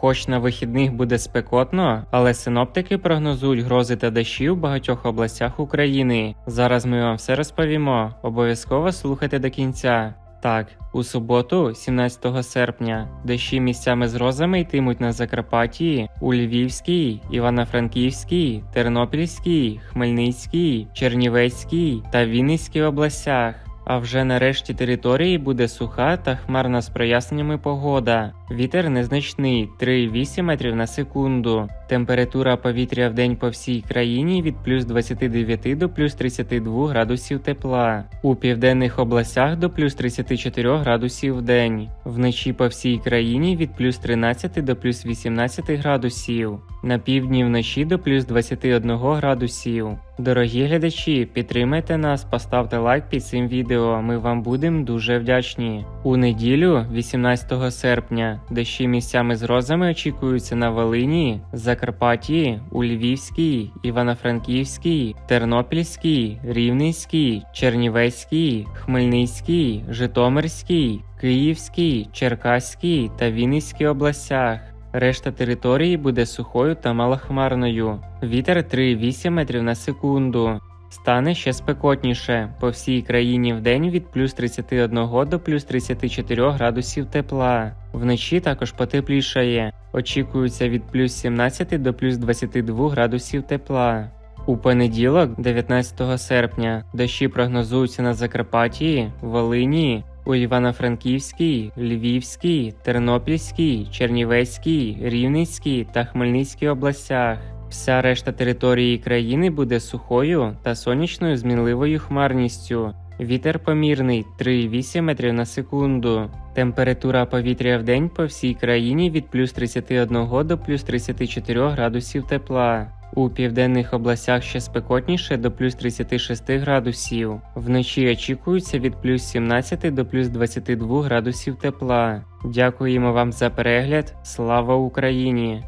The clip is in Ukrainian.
Хоч на вихідних буде спекотно, але синоптики прогнозують грози та дощі у багатьох областях України. Зараз ми вам все розповімо. Обов'язково слухайте до кінця. Так, у суботу, 17 серпня, дощі місцями з грозами йтимуть на Закарпатті, у Львівській, Івано-Франківській, Тернопільській, Хмельницькій, Чернівецькій та Вінницькій областях. А вже на решті території буде суха та хмарна з проясненнями погода. Вітер незначний 3,8 метрів на секунду. Температура повітря в день по всій країні від плюс 29 до плюс 32 градусів тепла. У південних областях до плюс 34 градусів в день. Вночі по всій країні від плюс 13 до плюс 18 градусів. На півдні вночі до плюс 21 градусів. Дорогі глядачі, підтримайте нас, поставте лайк під цим відео. Ми вам будемо дуже вдячні. У неділю, 18 серпня, дощі місцями з грозами очікуються на Волині, Закарпатті, у Львівській, Івано-Франківській, Тернопільській, Рівненській, Чернівецькій, Хмельницькій, Житомирській, Київській, Черкаській та Вінницькій областях. Решта території буде сухою та малохмарною. Вітер 3,8 метрів на секунду. Стане ще спекотніше по всій країні в день від плюс 31 до плюс 34 градусів тепла. Вночі також потеплішає. Очікується від плюс 17 до плюс 22 градусів тепла. У понеділок, 19 серпня, дощі прогнозуються на Закарпатті, Волині, у Івано-Франківській, Львівській, Тернопільській, Чернівецькій, Рівненській та Хмельницькій областях. Вся решта території країни буде сухою та сонячною з мінливою хмарністю. Вітер помірний 3,8 метрів на секунду. Температура повітря в день по всій країні від плюс 31 до плюс 34 градусів тепла. У південних областях ще спекотніше до плюс 36 градусів. Вночі очікується від плюс 17 до плюс 22 градусів тепла. Дякуємо вам за перегляд. Слава Україні!